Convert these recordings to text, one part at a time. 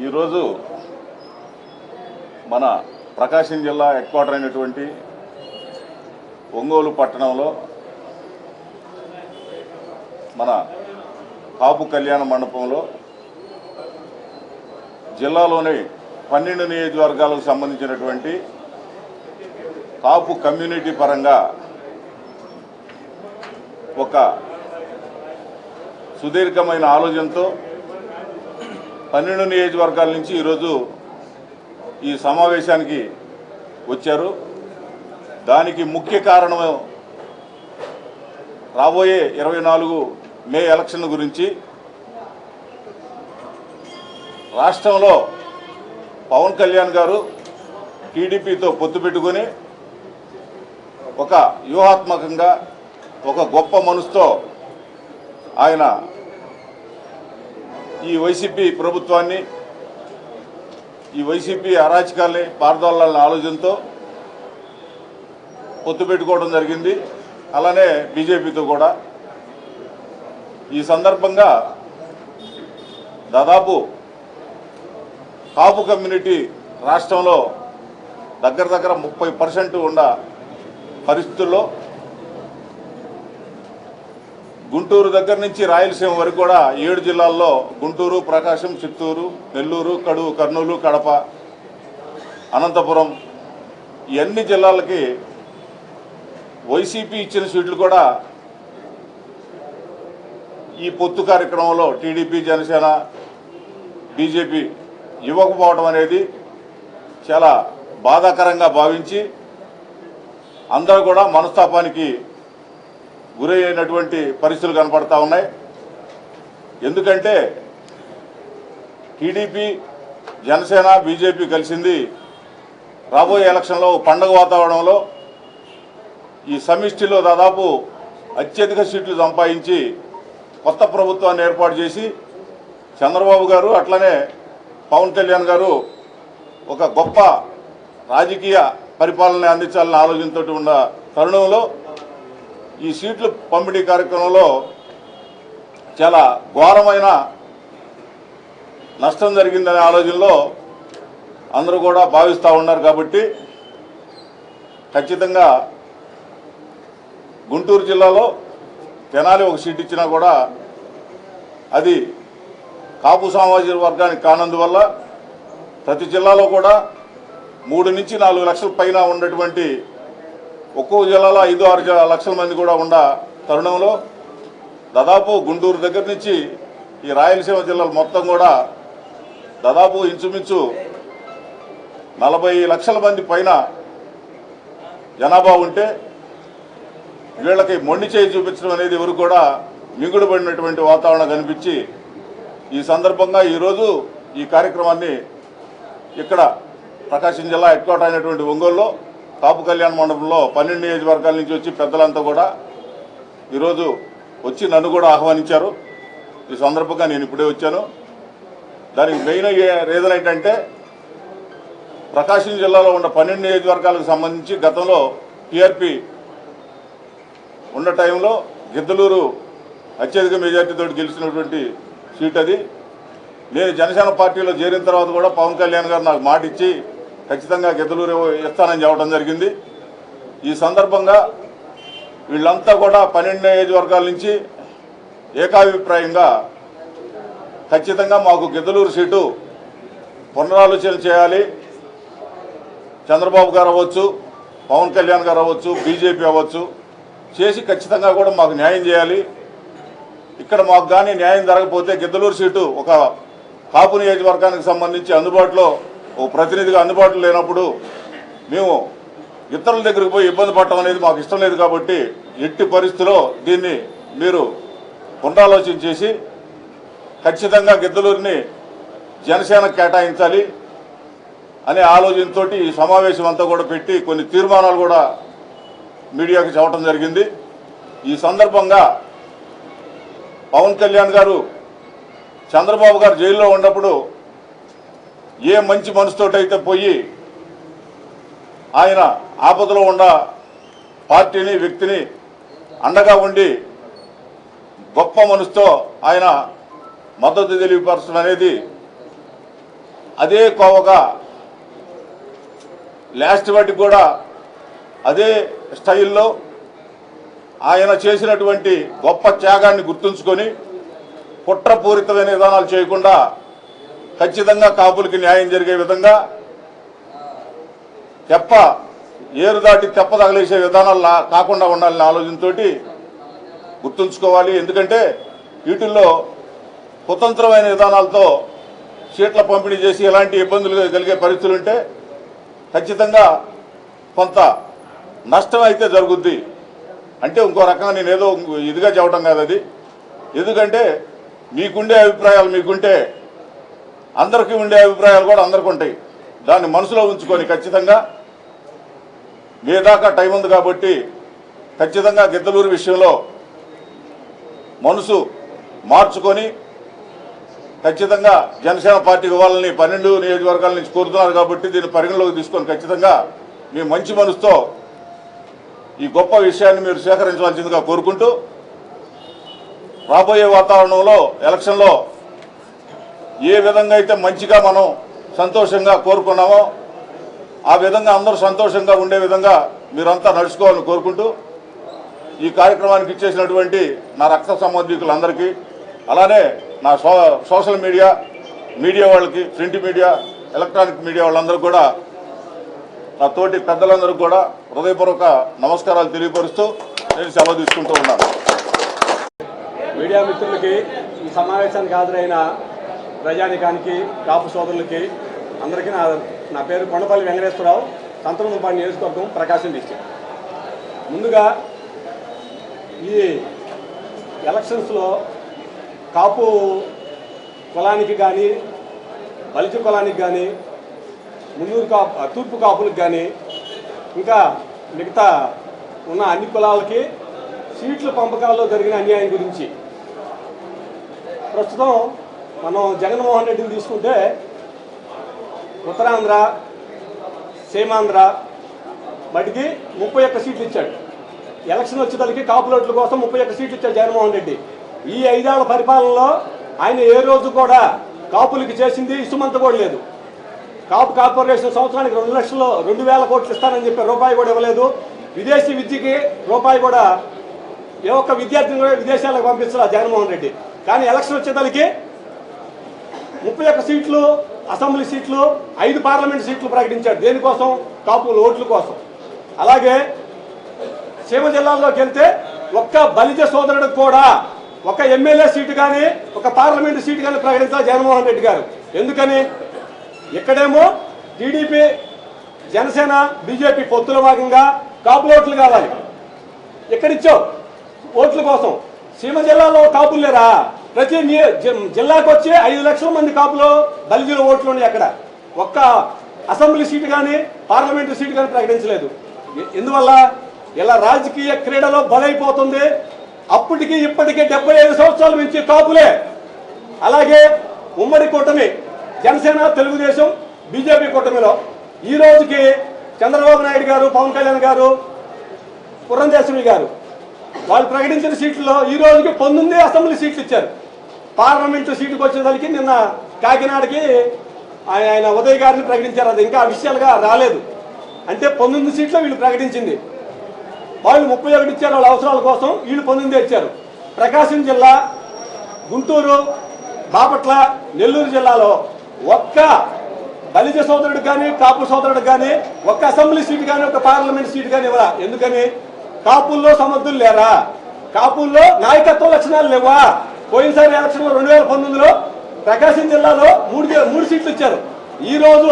ఈరోజు మన ప్రకాశం జిల్లా హెడ్ క్వార్టర్ అయినటువంటి ఒంగోలు పట్టణంలో మన కాపు కళ్యాణ మండపంలో జిల్లాలోని పన్నెండు నియోజకవర్గాలకు సంబంధించినటువంటి కాపు కమ్యూనిటీ పరంగా ఒక సుదీర్ఘమైన ఆలోచనతో పన్నెండు నియోజకవర్గాల నుంచి ఈరోజు ఈ సమావేశానికి వచ్చారు. దానికి ముఖ్య కారణం రాబోయే ఇరవై నాలుగు మే ఎలక్షన్ గురించి రాష్ట్రంలో పవన్ కళ్యాణ్ గారు టీడీపీతో పొత్తు పెట్టుకొని ఒక వ్యూహాత్మకంగా ఒక గొప్ప మనసుతో ఆయన ఈ వైసీపీ ప్రభుత్వాన్ని ఈ వైసీపీ అరాచకాల్ని పారదోలాలని ఆలోచనతో పొత్తు పెట్టుకోవడం జరిగింది. అలానే బీజేపీతో కూడా. ఈ సందర్భంగా దాదాపు కాపు కమ్యూనిటీ రాష్ట్రంలో దగ్గర దగ్గర ముప్పై పర్సెంట్ ఉన్న పరిస్థితుల్లో గుంటూరు దగ్గర నుంచి రాయలసీమ వరకు కూడా ఏడు జిల్లాల్లో గుంటూరు ప్రకాశం చిత్తూరు నెల్లూరు కడువు కర్నూలు కడప అనంతపురం ఈ జిల్లాలకి వైసీపీ ఇచ్చిన సీట్లు కూడా ఈ పొత్తు కార్యక్రమంలో టీడీపీ జనసేన బీజేపీ ఇవ్వకపోవడం అనేది చాలా బాధాకరంగా భావించి అందరూ కూడా మనస్తాపానికి గురైనటువంటి పరిస్థితులు కనపడతా ఉన్నాయి. ఎందుకంటే టీడీపీ జనసేన బీజేపీ కలిసింది రాబోయే ఎలక్షన్లో పండగ వాతావరణంలో. ఈ సమిష్టిలో దాదాపు అత్యధిక సీట్లు సంపాదించి కొత్త ప్రభుత్వాన్ని ఏర్పాటు చేసి చంద్రబాబు గారు అట్లనే పవన్ కళ్యాణ్ గారు ఒక గొప్ప రాజకీయ పరిపాలన అందించాలని ఆలోచనతో ఉన్న తరుణంలో ఈ సీట్లు పంపిణీ కార్యక్రమంలో చాలా ఘోరమైన నష్టం జరిగిందనే ఆలోచనలో అందరూ కూడా భావిస్తూ ఉన్నారు కాబట్టి ఖచ్చితంగా గుంటూరు జిల్లాలో తెనాలి ఒక సీట్ ఇచ్చినా కూడా అది కాపు సామాజిక వర్గానికి కానందువల్ల ప్రతి జిల్లాలో కూడా మూడు నుంచి నాలుగు లక్షల పైన ఉన్నటువంటి ఒక్కో జిల్లాలో ఐదు ఆరు లక్షల మంది కూడా ఉన్న తరుణంలో దాదాపు గుంటూరు దగ్గర నుంచి ఈ రాయలసీమ జిల్లాలు మొత్తం కూడా దాదాపు ఇంచుమించు నలభై లక్షల మంది పైన జనాభా ఉంటే వీళ్ళకి మొండి చేయి చూపించడం అనేది ఎవరు కూడా మింగుడుపడినటువంటి వాతావరణం కనిపించి ఈ సందర్భంగా ఈరోజు ఈ కార్యక్రమాన్ని ఇక్కడ ప్రకాశం జిల్లా హెడ్ క్వార్టర్ అయినటువంటి ఒంగోలులో కాపు కళ్యాణ మండపంలో పన్నెండు నియోజకవర్గాల నుంచి వచ్చి పెద్దలంతా కూడా ఈరోజు వచ్చి నన్ను కూడా ఆహ్వానించారు. ఈ సందర్భంగా నేను ఇప్పుడే వచ్చాను. దానికి మెయిన్ రీజన్ ఏంటంటే ప్రకాశం జిల్లాలో ఉన్న పన్నెండు నియోజకవర్గాలకు సంబంధించి గతంలో టీఆర్పీ ఉన్న టైంలో గిద్దలూరు అత్యధిక మెజార్టీతో గెలిచినటువంటి సీట్ అది. నేను జనసేన పార్టీలో చేరిన తర్వాత కూడా పవన్ కళ్యాణ్ గారు నాకు మాట ఇచ్చి ఖచ్చితంగా గిద్దలూరు ఇస్తానని చెప్పడం జరిగింది. ఈ సందర్భంగా వీళ్ళంతా కూడా పన్నెండు నియోజకవర్గాల నుంచి ఏకాభిప్రాయంగా ఖచ్చితంగా మాకు గిద్దలూరు సీటు పునరాలోచన చేయాలి. చంద్రబాబు గారు అవ్వచ్చు పవన్ కళ్యాణ్ గారు అవ్వచ్చు బీజేపీ అవ్వచ్చు చేసి ఖచ్చితంగా కూడా మాకు న్యాయం చేయాలి. ఇక్కడ మాకు కానీ న్యాయం జరగకపోతే గిద్దలూరు సీటు ఒక కాపు నియోజకవర్గానికి సంబంధించి అందుబాటులో ఓ ప్రతినిధిగా అందుబాటులో లేనప్పుడు మేము ఇతరుల దగ్గరికి పోయి ఇబ్బంది పడటం అనేది మాకు ఇష్టం లేదు కాబట్టి ఎట్టి పరిస్థితిలో దీన్ని మీరు పునరాలోచన చేసి ఖచ్చితంగా గిద్దలూరిని జనసేన కేటాయించాలి అనే ఆలోచనతో ఈ సమావేశం అంతా కూడా పెట్టి కొన్ని తీర్మానాలు కూడా మీడియాకి చెప్పడం జరిగింది. ఈ సందర్భంగా పవన్ కళ్యాణ్ గారు చంద్రబాబు గారు జైల్లో ఉన్నప్పుడు ఏ మంచి మనసుతోటైతే పోయి ఆయన ఆపదలో ఉన్న పార్టీని వ్యక్తిని అండగా ఉండి గొప్ప మనసుతో ఆయన మద్దతు తెలియపరచడం అనేది అదే కోవగా లాస్ట్ వాటికి కూడా అదే స్టైల్లో ఆయన చేసినటువంటి గొప్ప త్యాగాన్ని గుర్తుంచుకొని కుట్రపూరితమైన విధానాలు చేయకుండా ఖచ్చితంగా కాపులకి న్యాయం జరిగే విధంగా తెప్ప ఏరు దాటి తెప్ప తగలేసే విధానాలు కాకుండా ఉండాలనే ఆలోచనతో గుర్తుంచుకోవాలి. ఎందుకంటే వీటిల్లో స్వతంత్రమైన విధానాలతో సీట్ల పంపిణీ చేసి ఎలాంటి ఇబ్బందులు కలిగే పరిస్థితులు ఉంటే ఖచ్చితంగా కొంత నష్టం అయితే జరుగుద్ది. అంటే ఇంకో రకంగా నేను ఏదో ఇదిగా చెప్పడం కాదు అది. ఎందుకంటే మీకుండే అభిప్రాయాలు మీకుంటే అందరికీ ఉండే అభిప్రాయాలు కూడా అందరికీ ఉంటాయి. దాన్ని మనసులో ఉంచుకొని ఖచ్చితంగా మీ దాకా టైం ఉంది కాబట్టి ఖచ్చితంగా గిద్దలూరు విషయంలో మనసు మార్చుకొని ఖచ్చితంగా జనసేన పార్టీకి వాళ్ళని పన్నెండు నియోజకవర్గాల నుంచి కోరుతున్నారు కాబట్టి దీన్ని పరిగణలోకి తీసుకొని ఖచ్చితంగా మీ మంచి మనసుతో ఈ గొప్ప విషయాన్ని మీరు సేకరించవలసిందిగా కోరుకుంటూ రాబోయే వాతావరణంలో ఎలక్షన్లో ఏ విధంగా అయితే మంచిగా మనం సంతోషంగా కోరుకున్నామో ఆ విధంగా అందరూ సంతోషంగా ఉండే విధంగా మీరంతా నడుచుకోవాలని కోరుకుంటూ ఈ కార్యక్రమానికి ఇచ్చేసినటువంటి నా రక్త సంబంధికులందరికీ అలానే నా సో సోషల్ మీడియా మీడియా వాళ్ళకి ప్రింట్ మీడియా ఎలక్ట్రానిక్ మీడియా వాళ్ళందరూ కూడా నా తోటి పెద్దలందరూ కూడా హృదయపూర్వక నమస్కారాలు తెలియపరుస్తూ నేను సెలవు తీసుకుంటూ ఉన్నాను. మీడియా మిత్రులకి ఈ సమావేశానికి హాజరైన ప్రజానికానికి కాపు సోదరులకి అందరికీ నా నా పేరు కొండపల్లి వెంకటేశ్వరరావు. సంతనపాడు నియోజకవర్గం ప్రకాశం డిస్టిక్. ముందుగా ఈ ఎలక్షన్స్లో కాపు కులానికి కానీ బలిజ కులానికి కానీ మున్నూరు కాపు తూర్పు కాపులకు కానీ ఇంకా మిగతా ఉన్న అన్ని కులాలకి సీట్ల పంపకాల్లో జరిగిన అన్యాయం గురించి ప్రస్తుతం మనం జగన్మోహన్ రెడ్డిని తీసుకుంటే ఉత్తరాంధ్ర సీమాంధ్ర వాటికి ముప్పై ఒక్క సీట్లు ఇచ్చాడు. ఎలక్షన్ వచ్చేదానికి కాపులోట్ల కోసం ముప్పై ఒక్క సీట్లు ఇచ్చాడు జగన్మోహన్ రెడ్డి. ఈ ఐదేళ్ళ పరిపాలనలో ఆయన ఏ రోజు కూడా కాపులకి చేసింది ఇసుమంత కూడా లేదు. కాపు కార్పొరేషన్ సంవత్సరానికి రెండు లక్షలు రెండు వేల కోట్లు ఇస్తానని చెప్పి రూపాయి కూడా ఇవ్వలేదు. విదేశీ విద్యకి రూపాయి కూడా ఏ ఒక్క విద్యార్థిని కూడా విదేశాలకు పంపిస్తారు జగన్మోహన్ రెడ్డి. కానీ ఎలక్షన్ వచ్చేదానికి ముప్పై ఒక్క సీట్లు అసెంబ్లీ సీట్లు ఐదు పార్లమెంట్ సీట్లు ప్రకటించాడు. దేనికోసం? కాపుల ఓట్ల కోసం. అలాగే సీమ జిల్లాల్లోకి వెళ్తే ఒక్క బలిజ సోదరుడు కూడా ఒక ఎమ్మెల్యే సీటు కానీ ఒక పార్లమెంట్ సీటు కానీ ప్రకటించాలి జగన్మోహన్ రెడ్డి గారు. ఎందుకని? ఇక్కడేమో టీడీపీ జనసేన బీజేపీ పొత్తుల భాగంగా కాపు ఓట్లు కావాలి. ఎక్కడిచ్చావు? ఓట్ల కోసం. సీమ జిల్లాలో కాపులు లేరా? ప్రతి జిల్లాకు వచ్చి ఐదు లక్షల మంది కాపులు దళితుల ఓట్లు ఉన్నాయి అక్కడ. ఒక్క అసెంబ్లీ సీటు కానీ పార్లమెంటు సీటు కానీ ప్రకటించలేదు. ఎందువల్ల? ఇలా రాజకీయ క్రీడలో బలైపోతుంది. అప్పటికి ఇప్పటికీ డెబ్బై ఐదు సంవత్సరాల నుంచి కాపులే. అలాగే ఉమ్మడి కూటమి జనసేన తెలుగుదేశం బీజేపీ కూటమిలో ఈ రోజుకి చంద్రబాబు నాయుడు గారు పవన్ కళ్యాణ్ గారు పురంధేశ్వరి గారు వాళ్ళు ప్రకటించిన సీట్లలో ఈ రోజుకి పంతొమ్మిది అసెంబ్లీ సీట్లు ఇచ్చారు. పార్లమెంటు సీటుకు వచ్చేసరికి నిన్న కాకినాడకి ఆయన ఉదయ్ గారిని ప్రకటించారు. అది ఇంకా అఫీషియల్గా రాలేదు. అంటే పంతొమ్మిది సీట్లు వీళ్ళు ప్రకటించింది. వాళ్ళు ముప్పై ఒకటి ఇచ్చారు వాళ్ళ అవసరాల కోసం వీళ్ళు పంతొమ్మిది ఇచ్చారు. ప్రకాశం జిల్లా గుంటూరు బాపట్ల నెల్లూరు జిల్లాలో ఒక్క బలిజ సోదరుడు కానీ కాపు సోదరుడు కానీ ఒక్క అసెంబ్లీ సీటు కానీ ఒక పార్లమెంట్ సీటు కానీ ఇవ్వరా? ఎందుకని? కాపుల్లో సమర్థులు లేరా? కాపుల్లో నాయకత్వ లక్షణాలు లేవా? పోయినసారి ఎలక్షన్లో రెండు వేల పంతొమ్మిదిలో ప్రకాశం జిల్లాలో మూడు మూడు సీట్లు ఇచ్చారు. ఈ రోజు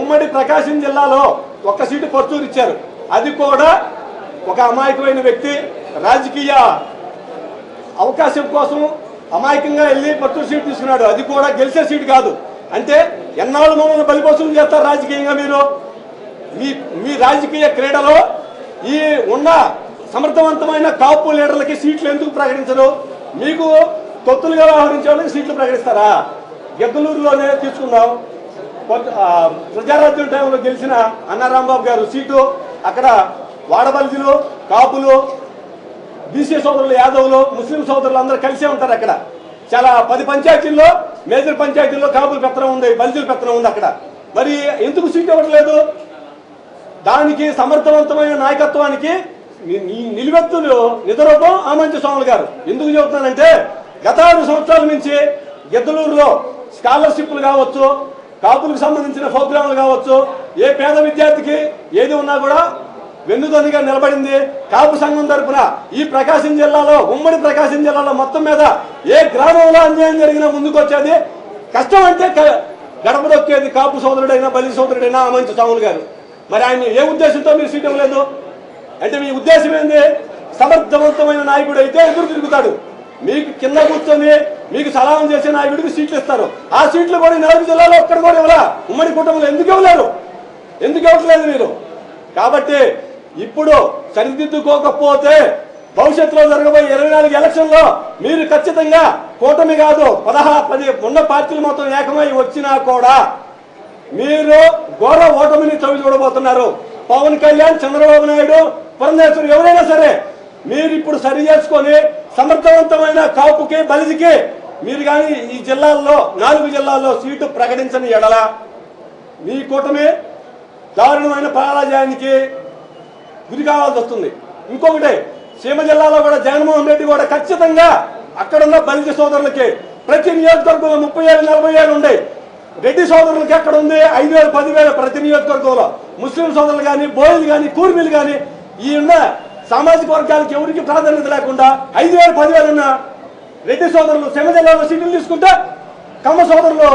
ఉమ్మడి ప్రకాశం జిల్లాలో ఒక్క సీటు పర్చూరు ఇచ్చారు. అది కూడా ఒక అమాయకమైన వ్యక్తి రాజకీయ అవకాశం కోసం అమాయకంగా వెళ్ళి పర్చూరు సీటు తీసుకున్నాడు. అది కూడా గెలిచే సీటు కాదు. అంటే ఎన్నాళ్ళు మమ్మల్ని బలిపోసం చేస్తారు రాజకీయంగా మీరు? మీ మీ రాజకీయ క్రీడలో ఈ ఉన్న సమర్థవంతమైన కాపు లీడర్లకి సీట్లు ఎందుకు ప్రకటించరు? మీకు తొత్తులుగా వ్యవహరించే సీట్లు ప్రకటిస్తారా? గెద్దలూరులోనే తీసుకుందాం. ప్రజారాజ్యం టైంలో గెలిచిన అన్నారాంబాబు గారు సీటు అక్కడ వాడబలిజులు కాపులు బీసీ సోదరులు యాదవులు ముస్లిం సోదరులు అందరూ కలిసే ఉంటారు అక్కడ. చాలా పది పంచాయతీల్లో మేజర్ పంచాయతీల్లో కాపుల పెత్తనం ఉంది బలిజల పెత్తనం ఉంది అక్కడ. మరి ఎందుకు సీట్ ఇవ్వట్లేదు? దానికి సమర్థవంతమైన నాయకత్వానికి నిలువెత్తులు నిద్రూపం ఆమంచి స్వాములు గారు. ఎందుకు చెబుతున్నానంటే గత ఆరు సంవత్సరాల నుంచి గిద్దలూరులో స్కాలర్షిప్లు కావచ్చు కాపులకు సంబంధించిన ప్రోగ్రాంలు కావచ్చు ఏ పేద విద్యార్థికి ఏది ఉన్నా కూడా వెన్నుదొనిగా నిలబడింది. కాపు సంఘం తరఫున ఈ ప్రకాశం జిల్లాలో ఉమ్మడి ప్రకాశం జిల్లాలో మొత్తం మీద ఏ గ్రామంలో అన్యాయం జరిగినా ముందుకొచ్చేది కష్టం అంటే గడప దొక్కేది కాపు సోదరుడైనా బలి సోదరుడైనా మంచి స్వాములు గారు. మరి ఆయన ఏ ఉద్దేశంతో మీరు సీట్ ఇవ్వలేదు? అంటే మీ ఉద్దేశం ఏంది? సమర్థవంతమైన నాయకుడు అయితే ఎదురు తిరుగుతాడు. మీకు కింద కూర్చొని మీకు సలాం చేసే నాయకుడికి సీట్లు ఇస్తారు. ఆ సీట్లు కూడా నాలుగు జిల్లాలో ఒక్కడ కూడా ఇవ్వరా ఉమ్మడి కుటుంబంలో ఎందుకు ఇవ్వలేరు? ఎందుకు ఇవ్వట్లేదు మీరు? కాబట్టి ఇప్పుడు సరిదిద్దుకోకపోతే భవిష్యత్తులో జరగబోయే ఇరవై నాలుగు ఎలక్షన్లో మీరు ఖచ్చితంగా కూటమి కాదు పదహా పది ఉన్న పార్టీలు మొత్తం ఏకమై వచ్చినా కూడా మీరు ఘోర ఓటమిని చవి చూడబోతున్నారు. పవన్ కళ్యాణ్ చంద్రబాబు నాయుడు పురంధేశ్వరు ఎవరైనా సరే మీరు ఇప్పుడు సరి చేసుకొని సమర్థవంతమైన కాపుకి బలిజికి మీరు కానీ ఈ జిల్లాల్లో నాలుగు జిల్లాల్లో సీటు ప్రకటించని ఎడల మీ కూటమి దారుణమైన పరాజయానికి గురి కావాల్సి వస్తుంది. ఇంకొకటి సీమ జిల్లాలో కూడా జగన్మోహన్ రెడ్డి కూడా ఖచ్చితంగా అక్కడున్న బలిజ సోదరులకి ప్రతి నియోజకవర్గంలో ముప్పై ఏళ్ళు నలభై ఏళ్ళు ఉండే రెడ్డి సోదరులకి ఎక్కడ ఉంది? ఐదు వేల పదివేల ప్రతి నియోజకవర్గంలో. ముస్లిం సోదరులు కానీ బోయిలు కానీ కూర్మిలు కానీ ఈ ఉన్న సామాజిక వర్గాలకు ఎవరికి ప్రాధాన్యత లేకుండా ఐదు వేల పదివేలు ఉన్న రెడ్డి సోదరులు సీమ జిల్లాలో సీట్లు తీసుకుంటే కమ్మ సోదరులు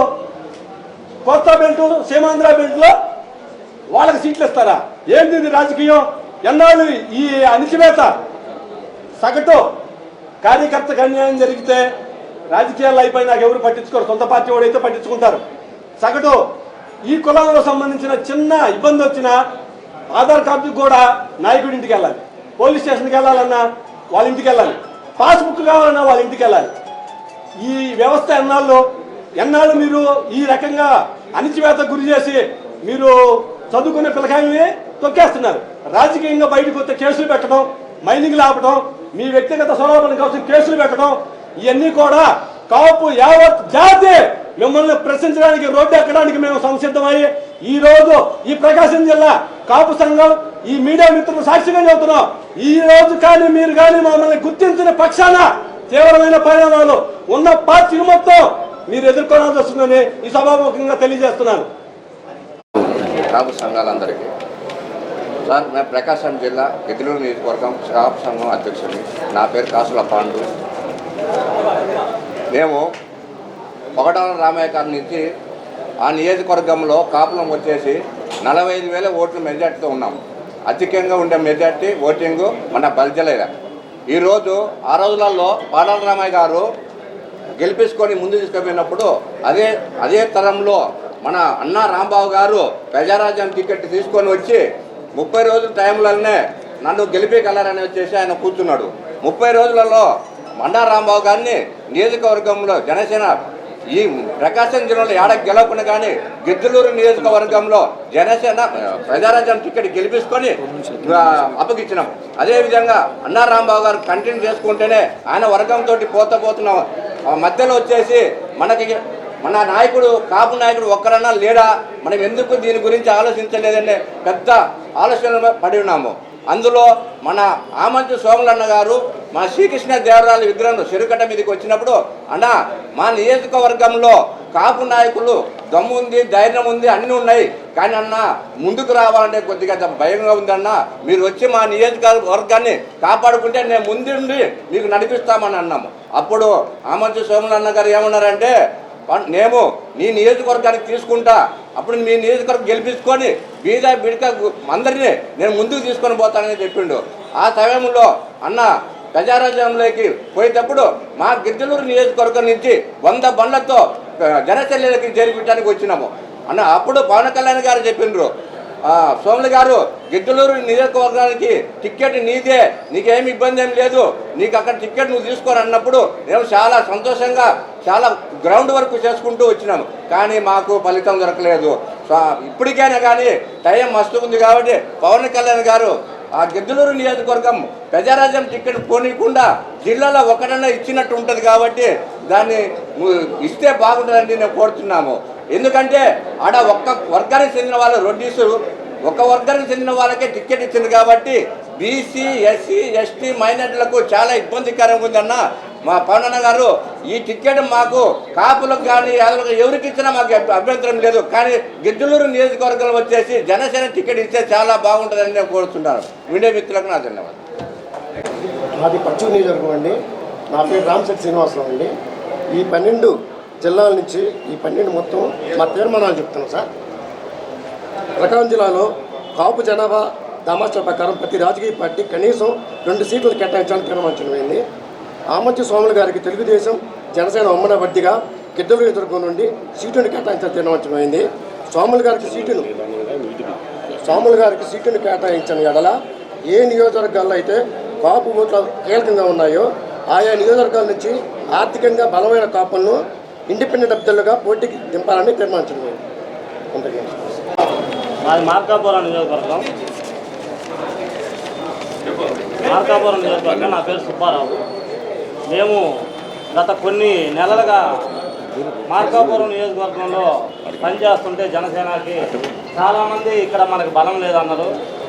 కోస్తా బెల్ట్ సీమాంధ్ర బెల్ట్లో వాళ్ళకి సీట్లు ఇస్తారా? ఏంటి రాజకీయం? ఎన్నాళ్ళు ఈ అణిచివేత? సగటు కార్యకర్తకు అన్యాయం జరిగితే రాజకీయాలు అయిపోయి నాకు ఎవరు పట్టించుకోరు. సొంత పార్టీ వాడైతే పట్టించుకుంటారు. సగటు ఈ కులంలో సంబంధించిన చిన్న ఇబ్బంది వచ్చినా ఆధార్ కార్డు కూడా నాయకుడి ఇంటికి వెళ్ళాలి. పోలీస్ స్టేషన్కి వెళ్ళాలన్నా వాళ్ళ ఇంటికి వెళ్ళాలి. పాస్బుక్ కావాలన్నా వాళ్ళ ఇంటికి వెళ్ళాలి. ఈ వ్యవస్థ ఎన్నాళ్ళు? ఎన్నాళ్ళు మీరు ఈ రకంగా అణిచివేత గురి చేసి మీరు చదువుకునే పిల్లకాయల్ని తొక్కేస్తున్నారు? రాజకీయంగా బయటకు వస్తే కేసులు పెట్టడం మైనింగ్ ఆపడం మీ వ్యక్తిగత స్వరూపం కోసం కేసులు పెట్టడం ఇవన్నీ కూడా కాపు యావత్ జాతి మిమ్మల్ని ప్రశ్నించడానికి రోడ్డు ఎక్కడానికి మేము సంసిద్ధమై ఈ రోజు ఈ ప్రకాశం జిల్లా కాపు సంఘం ఈ మీడియా మిత్రులు సాక్షిగా చెబుతున్నాం. ఈ రోజు కానీ మీరు కానీ మమ్మల్ని గుర్తించిన పక్షాన తీవ్రమైన పరిణామాలు ఉన్న పార్టీ మొత్తం మీరు ఎదుర్కోవాల్సి వస్తుందని ఈ సభాముఖంగా తెలియజేస్తున్నాను. కాపు సంఘాలందరికీ సార్ మేము ప్రకాశం జిల్లా ఎదురు నియోజకవర్గం కాపు సంఘం అధ్యక్షుడిని. నా పేరు కాసుల పాండు. మేము పొగటాల రామయ్య గారి నుంచి ఆ నియోజకవర్గంలో కాపులం వచ్చేసి నలభై ఐదు వేల ఓట్ల మెజార్టీతో ఉన్నాం. అధికంగా ఉండే మెజార్టీ ఓటింగు మన బల్జలేద ఈరోజు ఆ రోజులలో పాడాల రామయ్య గారు గెలిపించుకొని ముందు తీసుకుపోయినప్పుడు అదే అదే తరంలో మన అన్నా రాంబాబు గారు ప్రజారాజ్యం టికెట్ తీసుకొని వచ్చి ముప్పై రోజుల టైంలోనే నన్ను గెలిపగలరని వచ్చేసి ఆయన కూర్చున్నాడు. ముప్పై రోజులలో అన్నా రాంబాబు గారిని నియోజకవర్గంలో జనసేన ఈ ప్రకాశం జిల్లాలో ఏడ గెలవకుండా కానీ గిద్దలూరు నియోజకవర్గంలో జనసేన ప్రజారాజ్యం టికెట్ గెలిపించుకొని ఆ, అప్పగిచ్చినాం అదేవిధంగా అన్నారాంబాబు గారు కంటిన్యూ చేసుకుంటేనే ఆయన వర్గంతో పోతా పోతున్నాం ఆ మధ్యలో వచ్చేసి మనకి మన నాయకుడు కాపు నాయకుడు ఒక్కరన్నా లేడా? మనం ఎందుకు దీని గురించి ఆలోచించలేదనే పెద్ద ఆలోచన పడి ఉన్నాము. అందులో మన ఆమంతి సోమలన్న గారు మా శ్రీకృష్ణ దేవరాయల విగ్రహం చెరుకట మీదకి వచ్చినప్పుడు అన్న మా నియోజకవర్గంలో కాపు నాయకులు దమ్ము ఉంది ధైర్యం ఉంది అన్నీ ఉన్నాయి. కానీ అన్న ముందుకు రావాలంటే కొద్దిగా భయంగా ఉందన్న మీరు వచ్చి మా నియోజకవర్గాన్ని కాపాడుకుంటే నేను ముందుండి మీకు నడిపిస్తామని అన్నాము. అప్పుడు ఆమంతి సోమలన్న గారు ఏమన్నారంటే మేము నేను నీ నియోజకవర్గానికి తీసుకుంటా అప్పుడు మీ నియోజకవర్గం గెలిపించుకొని బీద బిడక అందరినీ నేను ముందుకు తీసుకొని పోతానని చెప్పిండు. ఆ సమయంలో అన్న ప్రజారాజ్యంలోకి పోయేటప్పుడు మా గిద్దలూరు నియోజకవర్గం నుంచి వంద బండ్లతో ఆ, చేరిపించడానికి వచ్చినాము. అన్న అప్పుడు పవన్ కళ్యాణ్ గారు చెప్పిండ్రు. సోములు గారు గిద్దలూరు నియోజకవర్గానికి టిక్కెట్ నీదే నీకేమి ఇబ్బంది ఏం లేదు నీకు అక్కడ టిక్కెట్ నువ్వు తీసుకోరు అన్నప్పుడు మేము చాలా సంతోషంగా చాలా గ్రౌండ్ వర్క్ చేసుకుంటూ వచ్చినాము కానీ మాకు ఫలితం దొరకలేదు. సో ఇప్పటికైనా కానీ టైం మస్తు ఉంది కాబట్టి పవన్ కళ్యాణ్ గారు ఆ గిద్దలూరు నియోజకవర్గం ప్రజారాజ్యం టికెట్ పోనీయకుండా జిల్లాలో ఒకటన్నా ఇచ్చినట్టు ఉంటుంది కాబట్టి దాన్ని ఇస్తే బాగుంటుందని నేను కోరుతున్నాము. ఎందుకంటే ఆడ ఒక్క వర్గానికి చెందిన వాళ్ళు రొడ్డీసు ఒక వర్గానికి చెందిన వాళ్ళకే టికెట్ ఇచ్చింది కాబట్టి బీసీ ఎస్సీ ఎస్టీ మైనార్టీలకు చాలా ఇబ్బందికరంగా ఉందన్న మా పవన్ గారు ఈ టికెట్ మాకు కాపులకు కానీ యాదవులకు ఎవరికి ఇచ్చినా మాకు అభ్య- అభ్యంతరం లేదు. కానీ గిద్దలూరు నియోజకవర్గంలో వచ్చేసి జనసేన టికెట్ ఇస్తే చాలా బాగుంటుందని నేను కోరుతున్నాను మీడియా మిత్రులకు నా ధన్యవాదాలు. నాది పశ్చిమ నియోజకవర్గం అండి. నా పేరు రామశెట్టి శ్రీనివాసరావు అండి. ఈ పన్నెండు జిల్లాల నుంచి ఈ పన్నెండు మొత్తం మా తీర్మానాలు చెప్తున్నాం సార్. ప్రకాశం జిల్లాలో కాపు జనాభా దామాషా ప్రకారం ప్రతి రాజకీయ పార్టీ కనీసం రెండు సీట్లు కేటాయించాలని తీర్మానించడమైంది ఆమంచి స్వాములు గారికి తెలుగుదేశం జనసేన ఉమ్మడి అభ్యర్థిగా గిద్దలు దుర్గం నుండి సీటును కేటాయించడం తీర్మానించడమైంది స్వాములు గారికి సీటును స్వాములు గారికి సీటును కేటాయించిన ఎడల ఏ నియోజకవర్గాల్లో అయితే కాపు ఓట్లు కీలకంగా ఉన్నాయో ఆయా నియోజకవర్గాల నుంచి ఆర్థికంగా బలమైన కాపులను ఇండిపెండెంట్ అభ్యర్థులుగా పోటీకి దింపాలని తీర్మానించడం మాది మార్కాపురం నియోజకవర్గం. మార్కాపురం నియోజకవర్గం నా పేరు సుబ్బారావు. మేము గత కొన్ని నెలలుగా మార్కాపురం నియోజకవర్గంలో పనిచేస్తుంటే జనసేనకి చాలామంది ఇక్కడ మనకు బలం లేదన్నారు.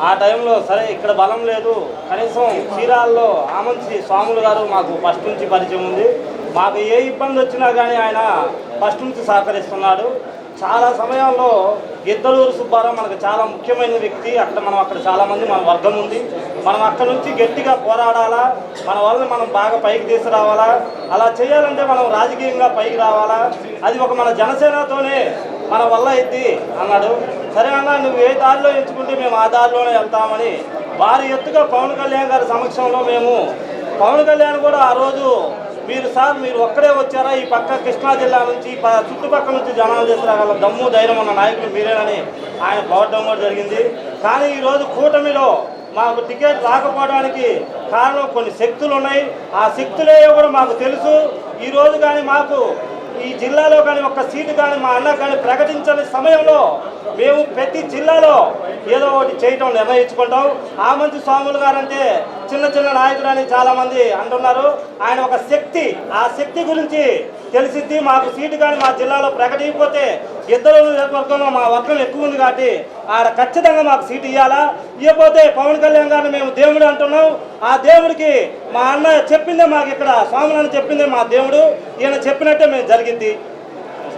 ఆ టైంలో సరే ఇక్కడ బలం లేదు కనీసం చీరాల్లో ఆమంచి స్వాములు గారు మాకు ఫస్ట్ నుంచి పరిచయం ఉంది. మాకు ఏ ఇబ్బంది వచ్చినా కానీ ఆయన ఫస్ట్ నుంచి సహకరిస్తున్నాడు. చాలా సమయాల్లో గిద్దలూరు సుబ్బారావు మనకు చాలా ముఖ్యమైన వ్యక్తి. అక్కడ మనం అక్కడ చాలామంది మన వర్గం ఉంది. మనం అక్కడ నుంచి గట్టిగా పోరాడాలా? మన వాళ్ళని మనం బాగా పైకి తీసుకురావాలా? అలా చేయాలంటే మనం రాజకీయంగా పైకి రావాలా? అది ఒక మన జనసేనతోనే మన వల్ల అయింది అన్నాడు. సరే అన్న నువ్వు ఏ దారిలో ఎంచుకుంటే మేము ఆ దారిలోనే వెళ్తామని వారి ఎత్తుగా పవన్ కళ్యాణ్ గారి సమక్షంలో మేము పవన్ కళ్యాణ్ కూడా ఆ రోజు మీరు సార్ మీరు ఒక్కడే వచ్చారా? ఈ పక్క కృష్ణా జిల్లా నుంచి ప- చుట్టుపక్కల నుంచి జనాలు తీసుకురాగల దమ్ము ధైర్యం ఉన్న నాయకులు మీరేనని ఆయన పోవడం కూడా జరిగింది. కానీ ఈరోజు కూటమిలో మాకు టికెట్ రాకపోవడానికి కారణం కొన్ని శక్తులు ఉన్నాయి. ఆ శక్తులే కూడా మాకు తెలుసు. ఈరోజు కానీ మాకు ఈ జిల్లాలో కానీ ఒక్క సీటు కానీ మా అన్న కానీ ప్రకటించని సమయంలో మేము ప్రతి జిల్లాలో ఏదో ఒకటి చేయటం నిర్ణయించుకుంటాం. ఆ మంచి స్వాములు గారంటే చిన్న చిన్న నాయకుడు అని చాలామంది అంటున్నారు. ఆయన ఒక శక్తి. ఆ శక్తి గురించి తెలిసిద్ది. మాకు సీటు కానీ మా జిల్లాలో ప్రకటించకపోతే ఇద్దరు వర్గంలో మా వర్గం ఎక్కువ ఉంది కాబట్టి ఆడ ఖచ్చితంగా మాకు సీటు ఇవ్వాలా ఇవ్వకపోతే పవన్ కళ్యాణ్ గారిని మేము దేవుడు అంటున్నాం. ఆ దేవుడికి మా అన్న చెప్పిందే మాకు ఇక్కడ స్వాములను చెప్పిందే మా దేవుడు. ఈయన చెప్పినట్టే మేము జరిగింది.